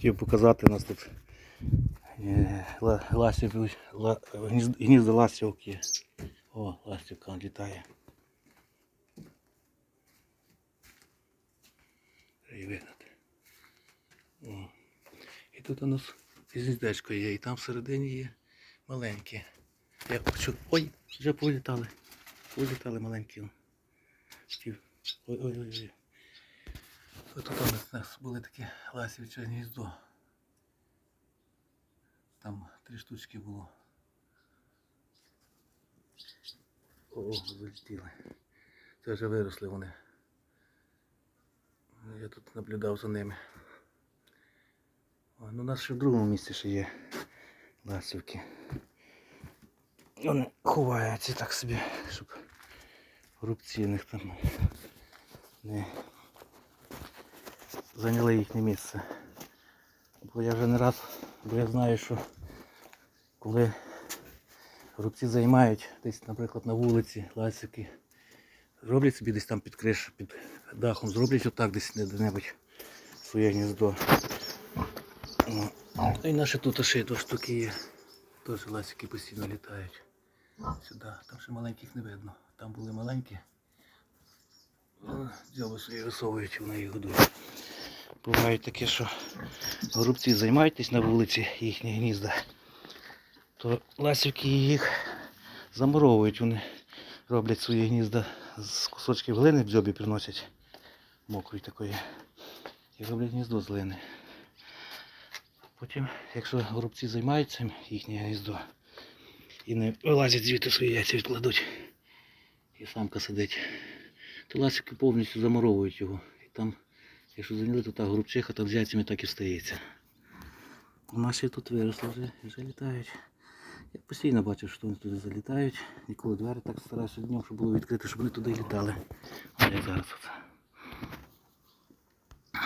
Хотів показати у нас тут е, ла- ластівки, гнізда ластівок є. О, ластівка літає. І тут у нас гніздечко є, і там всередині є маленькі. Я хочу. Ой, вже політали. Політали маленькі. Ой, тут у нас, були такі ласівче гніздо. Там три штучки було. О, залетіли. Це вже виросли вони. Я тут наблюдав за ними. О, ну у нас ще в другому місці ще є ласівки. Вони ховаються так собі, щоб рубці в там не зайняли їхнє місце. Бо я вже не раз, бо я знаю, що коли рубці займають десь, наприклад, на вулиці ласівки, роблять собі десь там під криш, під дахом, зроблять отак десь де-небудь своє гніздо. Ну, І наші тут ще два штуки є. Теж ласики постійно літають. Сюди. Там ще маленьких не видно. Там були маленькі. Дзьоби свої висовують, вони їх годують. Буває таке, що голубці займаєтесь на вулиці їхні гнізда, то ласівки їх замуровують, вони роблять свої гнізда з кусочків глини в дзьобі приносять мокрої такої. І роблять гніздо з глини. Потім, якщо горобці займаються їхнє гніздо і не вилазять звідти свої яйця відкладуть, і самка сидить, то ласики повністю замуровують його. І там, якщо зайняли, то та грубчиха там з так і стається. У нас ще тут виросло вже, вже літають. Я постійно бачив, що вони туди залітають. Ніколи двері так стараюся днем, щоб було відкрито, щоб вони туди літали. А як зараз оце.